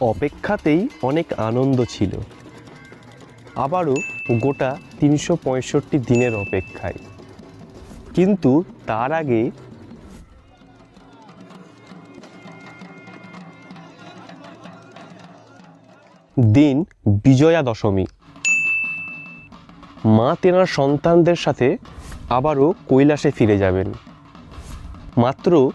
অপেক্ষাতেই অনেক আনন্দ ছিল। আবারও গোটা তিনশো পঁয়ষট্টি দিনের অপেক্ষায়। কিন্তু তার আগে দিন বিজয়া দশমী। মা তেনার সন্তানদের সাথে আবারও কৈলাসে ফিরে যাবেন। মাত্র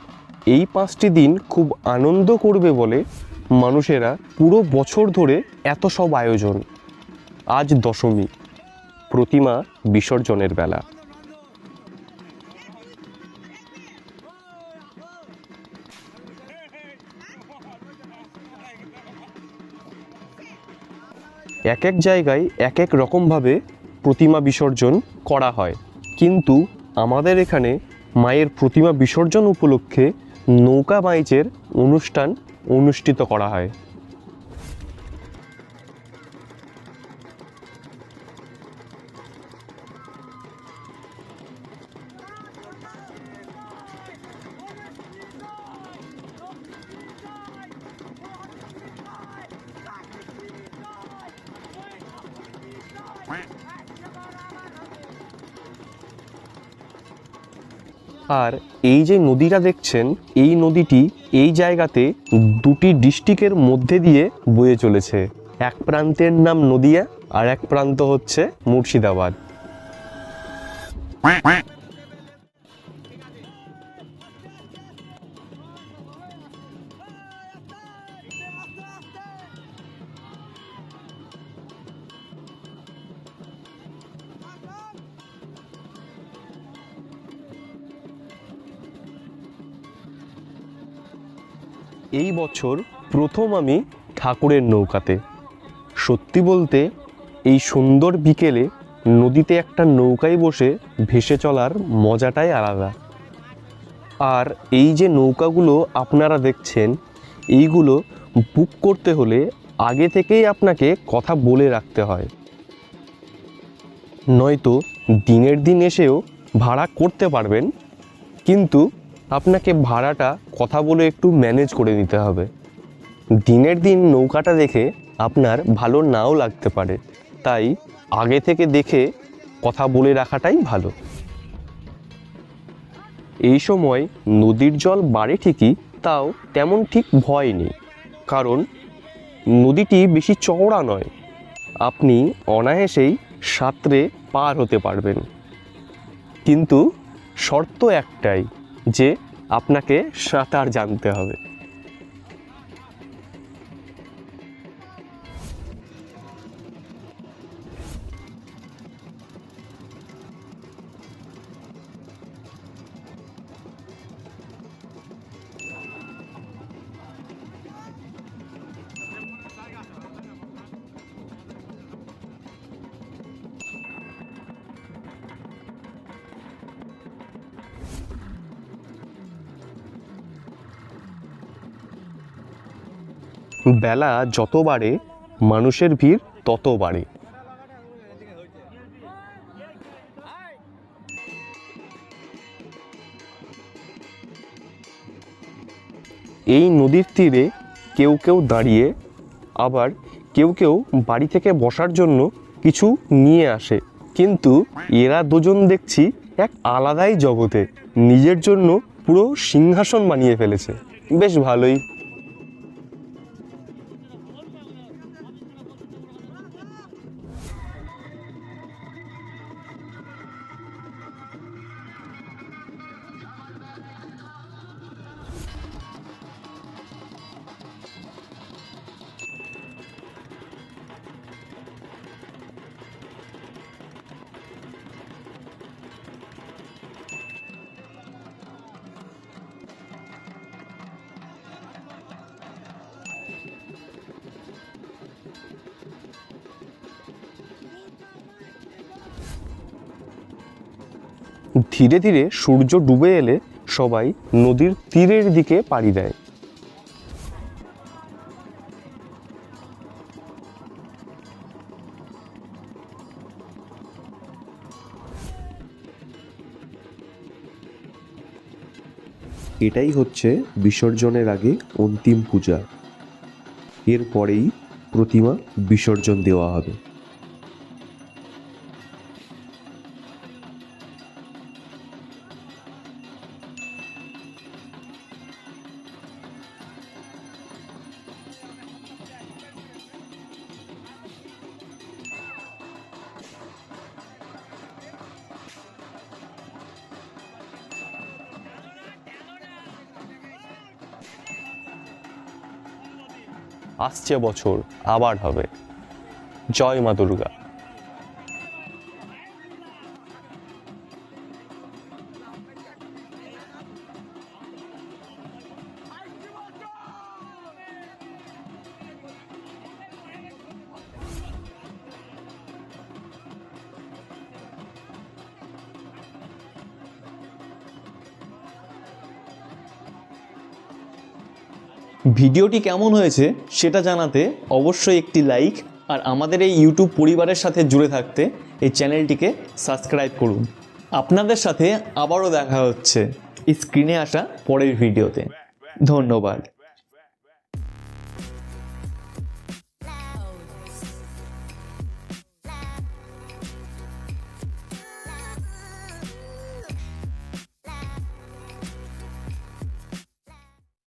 এই পাঁচটি দিন খুব আনন্দ করবে বলে মানুষেরা পুরো বছর ধরে এত সব আয়োজন। আজ দশমী, প্রতিমা বিসর্জনের বেলা। এক এক জায়গায় এক এক রকমভাবে প্রতিমা বিসর্জন করা হয়। কিন্তু আমাদের এখানে মায়ের প্রতিমা বিসর্জন উপলক্ষে নৌকা বাইচের অনুষ্ঠান অনুষ্ঠিত করা হয়। আর এই যে নদীটা দেখছেন, এই নদীটি এই জায়গাতে দুটি ডিস্ট্রিক্টের মধ্যে দিয়ে বয়ে চলেছে। এক প্রান্তের নাম নদিয়া আর এক প্রান্ত হচ্ছে মুর্শিদাবাদ। এই বছর প্রথম আমি ঠাকুরের নৌকাতে। সত্যি বলতে, এই সুন্দর বিকেলে নদীতে একটা নৌকায় বসে ভেসে চলার মজাটাই আলাদা। আর এই যে নৌকাগুলো আপনারা দেখছেন, এইগুলো বুক করতে হলে আগে থেকেই আপনাকে কথা বলে রাখতে হয়। নয়তো দিনের দিন এসেও ভাড়া করতে পারবেন, কিন্তু আপনাকে ভাড়াটা কথা বলে একটু ম্যানেজ করে নিতে হবে। দিনের দিন নৌকাটা দেখে আপনার ভালো নাও লাগতে পারে। তাই আগে থেকে দেখে কথা বলে রাখাটাই ভালো। এই সময় নদীর জল বাড়ে ঠিকই, তাও তেমন ঠিক ভয় নেই। কারণ নদীটি বেশি চওড়া নয়। আপনি অনায়াসেই সাঁতরে পার হতে পারবেন। কিন্তু শর্ত একটাই যে আপনাকে সাঁতার জানতে হবে। বেলা যত বাড়ে, মানুষের ভিড় তত বাড়ে। এই নদীর তীরে কেউ কেউ দাঁড়িয়ে, আবার কেউ কেউ বাড়ি থেকে বসার জন্য কিছু নিয়ে আসে। কিন্তু এরা দুজন দেখছি এক আলাদাই জগতে, নিজের জন্য পুরো সিংহাসন বানিয়ে ফেলেছে। বেশ ভালোই। ধীরে ধীরে সূর্য ডুবে এলে সবাই নদীর তীরের দিকে পাড়ি দেয়। এটাই হচ্ছে বিসর্জনের আগে অন্তিম পূজা। এরপরেই প্রতিমা বিসর্জন দেওয়া হবে। আসছে বছর আবার হবে। জয় মা দুর্গা। ভিডিওটি কেমন হয়েছে সেটা জানাতে অবশ্যই একটি লাইক আর আমাদের এই ইউটিউব পরিবারের সাথে জুড়ে থাকতে এই চ্যানেলটিকে সাবস্ক্রাইব করুন। আপনাদের সাথে আবারও দেখা হচ্ছে স্ক্রিনে আসা পরের ভিডিওতে। ধন্যবাদ।